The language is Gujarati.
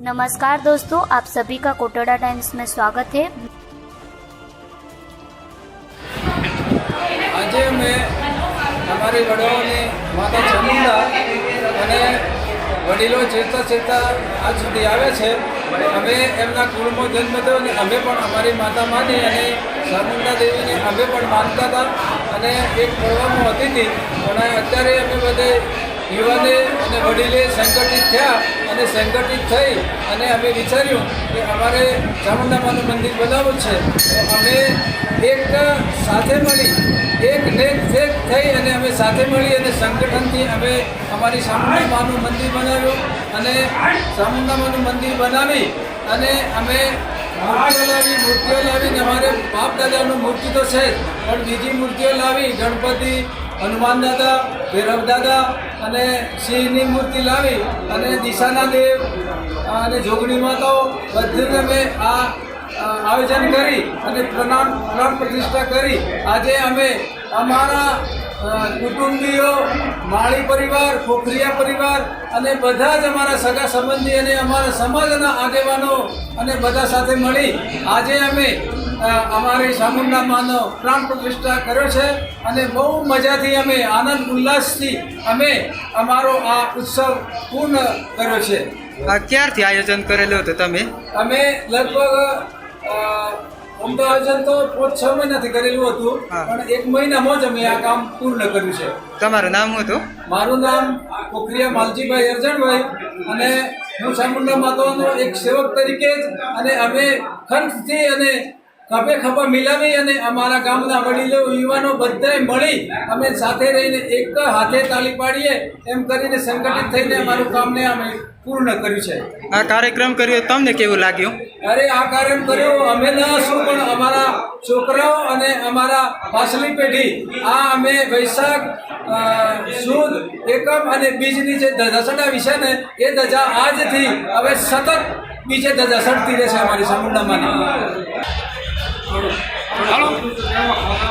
नमस्कार दोस्तों आप सभी का कोटड़ा टाइम्स में स्वागत है આજે અમે અમારી વડોની માતા ચામુંડા અને વડીલો ચેરતા ચેરતા આજ સુધી આવે છે અમે એમના કુળમાં જન્મ થયો અને અમે પણ અમારી માતા માની અને ચામુંડા દેવીને અમે પણ માનતા હતા અને એક પડવામાં હતી હતી પણ અત્યારે અમે બધે યુવાને અને વડીલે સંગઠિત થયા અને સંગઠિત થઈ અને અમે વિચાર્યું કે અમારે ચામુંડામાનું મંદિર બનાવવું છે. તો અમે એક સાથે મળી, એક નેક ફેક થઈ અને અમે સાથે મળી અને સંગઠનથી અમે અમારી ચામુંડામાનું મંદિર બનાવ્યું અને ચામુંડામાનું મંદિર બનાવી અને અમે મૂર્તિઓ લાવી, મૂર્તિઓ લાવીને અમારે બાપ દાદાનું મૂર્તિ તો છે પણ બીજી મૂર્તિઓ લાવી, ગણપતિ હનુમાન દાદા, ભૈરવ દાદા અને સિંહની મૂર્તિ લાવી અને દિશાના દેવ અને જોગણી માતાઓ બધીને અમે આ આયોજન કરી અને પ્રણામ, પ્રાણ પ્રતિષ્ઠા કરી. આજે અમે અમારા કુટુંબીઓ, માળી પરિવાર, ખોખરિયા પરિવાર અને બધા જ અમારા સગા સંબંધી અને અમારા સમાજના આગેવાનો અને બધા સાથે મળી. આજે અમે અમારી ચામુંડા માનો પ્રાણ પ્રતિષ્ઠા કર્યો છે અને બહુ મજાથી અમે આનંદ ઉલ્લાસથી અમે અમારો આ ઉત્સવ પૂર્ણ કર્યો છે. આ ક્યારથી આયોજન કરેલું હતું તમે? અમે લગભગ અમદાવાદ તો પાંચ છ મહિનાથી કરેલું હતું પણ એક મહિનામાં જ અમે આ કામ પૂર્ણ કર્યું છે. તમારું નામ શું હતું? મારું નામ પોખરિયા માલજીભાઈ અરજણભાઈ અને હું ચામુંડા માતાનો એક સેવક તરીકે જ અને અમે ખંતથી અને ખભે ખભા મિલાવી અને અમારા ગામના વડીલો યુવાનો બધાએ મળી અમે સાથે રહીને એક હાથે તાલી પાડીએ એમ કરીને સંગઠિત થઈને અમારું કામને અમે પૂર્ણ કર્યું છે. આ કાર્યક્રમ કર્યો તમને કેવું લાગ્યું? અરે આ કાર્યક્રમ કર્યો અમે ન શું પણ અમારા છોકરાઓ અને અમારા પાછલી પેઢી આ અમે વૈશાખ સુદ એકમ અને બીજની જે દસડા વિશે ને એ ધજા આજથી હવે સતત બીજે ધજા સડતી રહેશે અમારી ચામુંડામાંની